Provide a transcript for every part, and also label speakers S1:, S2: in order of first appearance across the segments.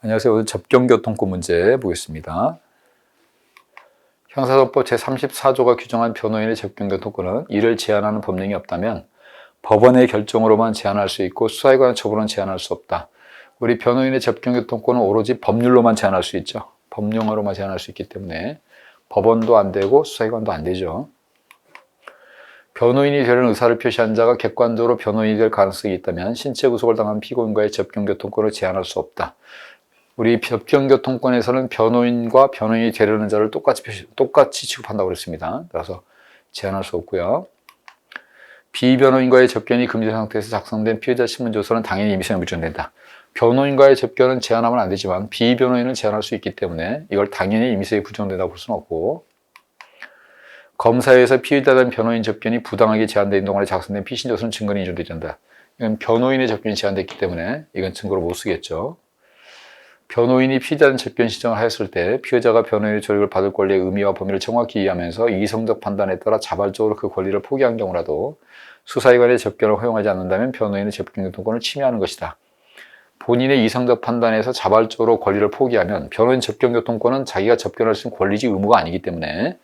S1: 안녕하세요. 오늘 접경교통권 문제 보겠습니다. 형사소법 제34조가 규정한 변호인의 접경교통권은 이를 제한하는 법령이 없다면 법원의 결정으로만 제한할 수 있고 수사에 관한 처분은 제한할 수 없다. 우리 변호인의 접경교통권은 오로지 법률로만 제한할 수 있죠. 법령으로만 제한할 수 있기 때문에 법원도 안 되고 수사기관도 안 되죠. 변호인이 되는 의사를 표시한 자가 객관적으로 변호인이 될 가능성이 있다면 신체 구속을 당한 피고인과의 접경교통권을 제한할 수 없다. 우리 접경교통권에서는 변호인과 변호인이 되려는 자를 똑같이 똑같이 취급한다고 그랬습니다. 따라서 제한할 수 없고요. 비변호인과의 접견이 금지 상태에서 작성된 피해자 신문 조서는 당연히 임의성에 물정된다. 변호인과의 접견은 제한하면 안 되지만 비변호인은 제한할 수 있기 때문에 이걸 당연히 임의성에 부정된다고 볼 수는 없고 검사에서 피의자된 변호인 접견이 부당하게 제한된 동안에 작성된 피신 조서는 증거는 인정되지 않는다. 이건 변호인의 접견이 제한됐기 때문에 이건 증거로 못 쓰겠죠. 변호인이 피의자는 접견 신청을 하였을 때 피의자가 변호인의 조력을 받을 권리의 의미와 범위를 정확히 이해하면서 이성적 판단에 따라 자발적으로 그 권리를 포기한 경우라도 수사기관의 접견을 허용하지 않는다면 변호인의 접견교통권을 침해하는 것이다. 본인의 이성적 판단에서 자발적으로 권리를 포기하면 변호인 접견교통권은 자기가 접견할 수 있는 권리지 의무가 아니기 때문에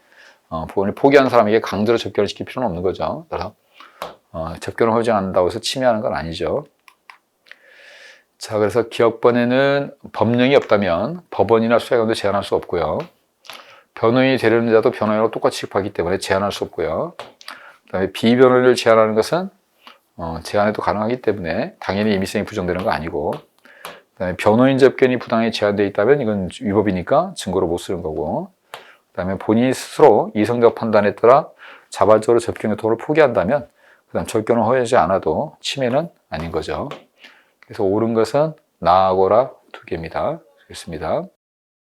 S1: 어, 본인이 포기한 사람에게 강제로 접견을 시킬 필요는 없는 거죠. 따라서 어, 접견을 허용 안 한다고 해서 침해하는 건 아니죠. 자, 그래서 기업번에는 법령이 없다면 법원이나 수사관도 제한할 수 없고요. 변호인이 되려는 자도 변호인하고 똑같이 취급하기 때문에 제한할 수 없고요. 그 다음에 비변호인을 제한하는 것은 어, 제한해도 가능하기 때문에 당연히 임의성이 부정되는 거 아니고 그다음에 변호인 접견이 부당하게 제한되어 있다면 이건 위법이니까 증거로 못 쓰는 거고 그다음에 본인이 스스로 이성적 판단에 따라 자발적으로 접견 요통을 포기한다면 그다음 접견을 허용하지 않아도 침해는 아닌 거죠. 그래서 옳은 것은 나하고라 두 개입니다. 좋습니다.